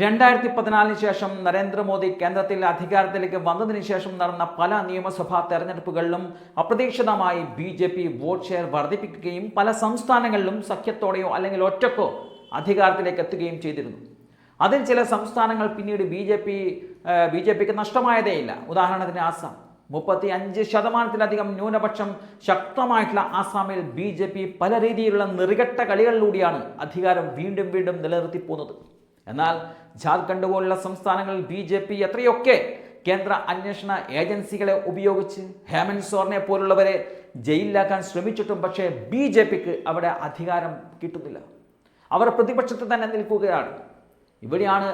രണ്ടായിരത്തി പതിനാലിന് ശേഷം നരേന്ദ്രമോദി കേന്ദ്രത്തിൽ അധികാരത്തിലേക്ക് വന്നതിന് ശേഷം നടന്ന പല നിയമസഭാ തെരഞ്ഞെടുപ്പുകളിലും അപ്രതീക്ഷിതമായി B J P vote share വർദ്ധിപ്പിക്കുകയും പല സംസ്ഥാനങ്ങളിലും സഖ്യത്തോടെയോ അല്ലെങ്കിൽ ഒറ്റക്കോ അധികാരത്തിലേക്ക് എത്തുകയും ചെയ്തിരുന്നു. അതിൽ ചില സംസ്ഥാനങ്ങൾ പിന്നീട് B J P B J പിക്ക് നഷ്ടമായതേയില്ല ഉദാഹരണത്തിന് ആസാം. മുപ്പത്തി അഞ്ച് ശതമാനത്തിലധികം ന്യൂനപക്ഷം ശക്തമായിട്ടുള്ള ആസാമിൽ ബി ജെ പി പല രീതിയിലുള്ള നിറികെട്ട കളികളിലൂടെയാണ് അധികാരം വീണ്ടും വീണ്ടും നിലനിർത്തി പോകുന്നത് എന്നാൽ ജാർഖണ്ഡ് പോലുള്ള സംസ്ഥാനങ്ങളിൽ ബി ജെ പി എത്രയൊക്കെ കേന്ദ്ര അന്വേഷണ ഏജൻസികളെ ഉപയോഗിച്ച് ഹേമന്ത് സോറിനെ പോലുള്ളവരെ ജയിലിലാക്കാൻ ശ്രമിച്ചിട്ടും പക്ഷേ ബി ജെ പിക്ക് അവിടെ അധികാരം കിട്ടുന്നില്ല. അവർ പ്രതിപക്ഷത്ത് തന്നെ നിൽക്കുകയാണ്. ഇവിടെയാണ്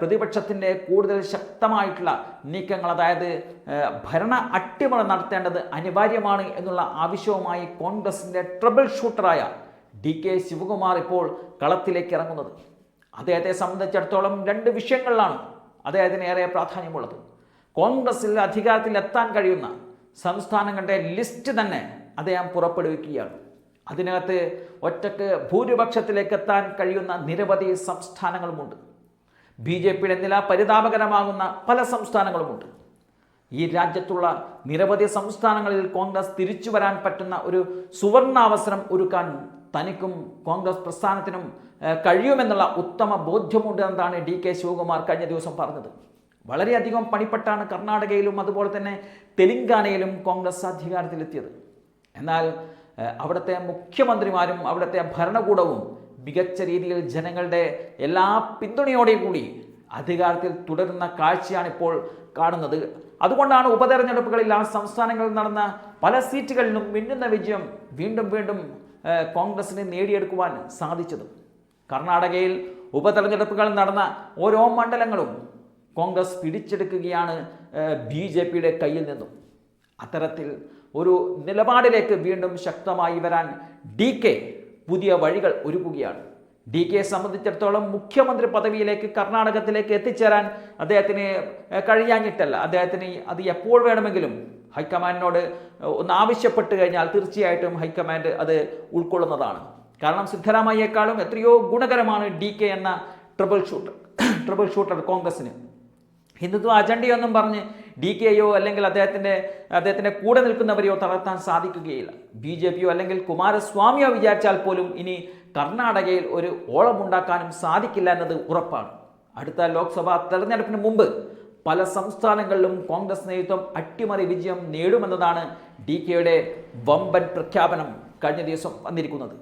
പ്രതിപക്ഷത്തിന്റെ കൂടുതൽ ശക്തമായിട്ടുള്ള നീക്കങ്ങൾ അതായത് ഭരണ അട്ടിമറി നടത്തേണ്ടത് അനിവാര്യമാണ് എന്നുള്ള ആവശ്യവുമായി കോൺഗ്രസിന്റെ ട്രബിൾ ഷൂട്ടറായ ഡി കെ ശിവകുമാർ ഇപ്പോൾ കളത്തിലേക്ക് ഇറങ്ങുന്നത്. അദ്ദേഹത്തെ സംബന്ധിച്ചിടത്തോളം രണ്ട് വിഷയങ്ങളിലാണ് അദ്ദേഹത്തിന് ഏറെ പ്രാധാന്യമുള്ളത്. കോൺഗ്രസിൽ അധികാരത്തിൽ എത്താൻ കഴിയുന്ന സംസ്ഥാനങ്ങളുടെ ലിസ്റ്റ് തന്നെ അദ്ദേഹം പുറപ്പെടുവിക്കുകയാണ്. അതിനകത്ത് ഒറ്റയ്ക്ക് ഭൂരിപക്ഷത്തിലേക്ക് എത്താൻ കഴിയുന്ന നിരവധി സംസ്ഥാനങ്ങളുമുണ്ട്. ബി ജെ പിയുടെ നില പരിതാപകരമാകുന്ന പല സംസ്ഥാനങ്ങളുമുണ്ട്. ഈ രാജ്യത്തുള്ള നിരവധി സംസ്ഥാനങ്ങളിൽ കോൺഗ്രസ് തിരിച്ചു വരാൻ പറ്റുന്ന ഒരു സുവർണാവസരം ഒരുക്കാൻ തനിക്കും കോൺഗ്രസ് പ്രസ്ഥാനത്തിനും കഴിയുമെന്നുള്ള ഉത്തമ ബോധ്യമുണ്ട് എന്നാണ് ഡി കെ ശിവകുമാർ കഴിഞ്ഞ ദിവസം പറഞ്ഞത്. വളരെയധികം പണിപ്പെട്ടാണ് കർണാടകയിലും അതുപോലെ തന്നെ തെലങ്കാനയിലും കോൺഗ്രസ് അധികാരത്തിലെത്തിയത്. എന്നാൽ അവിടുത്തെ മുഖ്യമന്ത്രിമാരും അവിടുത്തെ ഭരണകൂടവും മികച്ച രീതിയിൽ ജനങ്ങളുടെ എല്ലാ പിന്തുണയോടെയും കൂടി അധികാരത്തിൽ തുടരുന്ന കാഴ്ചയാണ് ഇപ്പോൾ കാണുന്നത്. അതുകൊണ്ടാണ് ഉപതെരഞ്ഞെടുപ്പുകളിൽ ആ സംസ്ഥാനങ്ങളിൽ നടന്ന പല സീറ്റുകളിലും മിന്നുന്ന വിജയം വീണ്ടും വീണ്ടും കോൺഗ്രസിന് നേടിയെടുക്കുവാൻ സാധിച്ചത്. കർണാടകയിൽ ഉപതെരഞ്ഞെടുപ്പുകൾ നടന്ന ഓരോ മണ്ഡലങ്ങളും കോൺഗ്രസ് പിടിച്ചെടുക്കുകയാണ് ബി ജെ പിയുടെ കയ്യിൽ നിന്നും. അത്തരത്തിൽ ഒരു നിലപാടിലേക്ക് വീണ്ടും ശക്തമായി വരാൻ ഡി കെ പുതിയ വഴികൾ ഒരുക്കുകയാണ്. ഡി കെ സംബന്ധിച്ചിടത്തോളം മുഖ്യമന്ത്രി പദവിയിലേക്ക് കർണാടകത്തിലേക്ക് എത്തിച്ചേരാൻ അദ്ദേഹത്തിന് കഴിയാഞ്ഞിട്ടല്ല. അദ്ദേഹത്തിന് അത് എപ്പോൾ വേണമെങ്കിലും ഹൈക്കമാൻഡിനോട് ഒന്ന് ആവശ്യപ്പെട്ട് കഴിഞ്ഞാൽ തീർച്ചയായിട്ടും ഹൈക്കമാൻഡ് അത് ഉൾക്കൊള്ളുന്നതാണ്. കാരണം സിദ്ധരാമയ്യേക്കാളും എത്രയോ ഗുണകരമാണ് ഡി കെ എന്ന ട്രിപ്പിൾ ഷൂട്ടർ ട്രിപ്പിൾ ഷൂട്ടർ കോൺഗ്രസിന് ഹിന്ദുത്വ അജണ്ടയൊന്നും പറഞ്ഞ് ഡി കെയോ അല്ലെങ്കിൽ അദ്ദേഹത്തിന്റെ അദ്ദേഹത്തിന്റെ കൂടെ നിൽക്കുന്നവരെയോ തളർത്താൻ സാധിക്കുകയില്ല. ബി ജെ പിയോ അല്ലെങ്കിൽ കുമാരസ്വാമിയോ വിചാരിച്ചാൽ പോലും ഇനി കർണാടകയിൽ ഒരു ഓളമുണ്ടാക്കാനും സാധിക്കില്ല എന്നത് ഉറപ്പാണ്. അടുത്ത ലോക്സഭാ തെരഞ്ഞെടുപ്പിന് മുമ്പ് പല സംസ്ഥാനങ്ങളിലും കോൺഗ്രസ് നേതൃത്വം അട്ടിമറി വിജയം നേടുമെന്നതാണ് ഡി കെയുടെ വമ്പൻ പ്രഖ്യാപനം കഴിഞ്ഞ ദിവസം വന്നിരിക്കുന്നത്.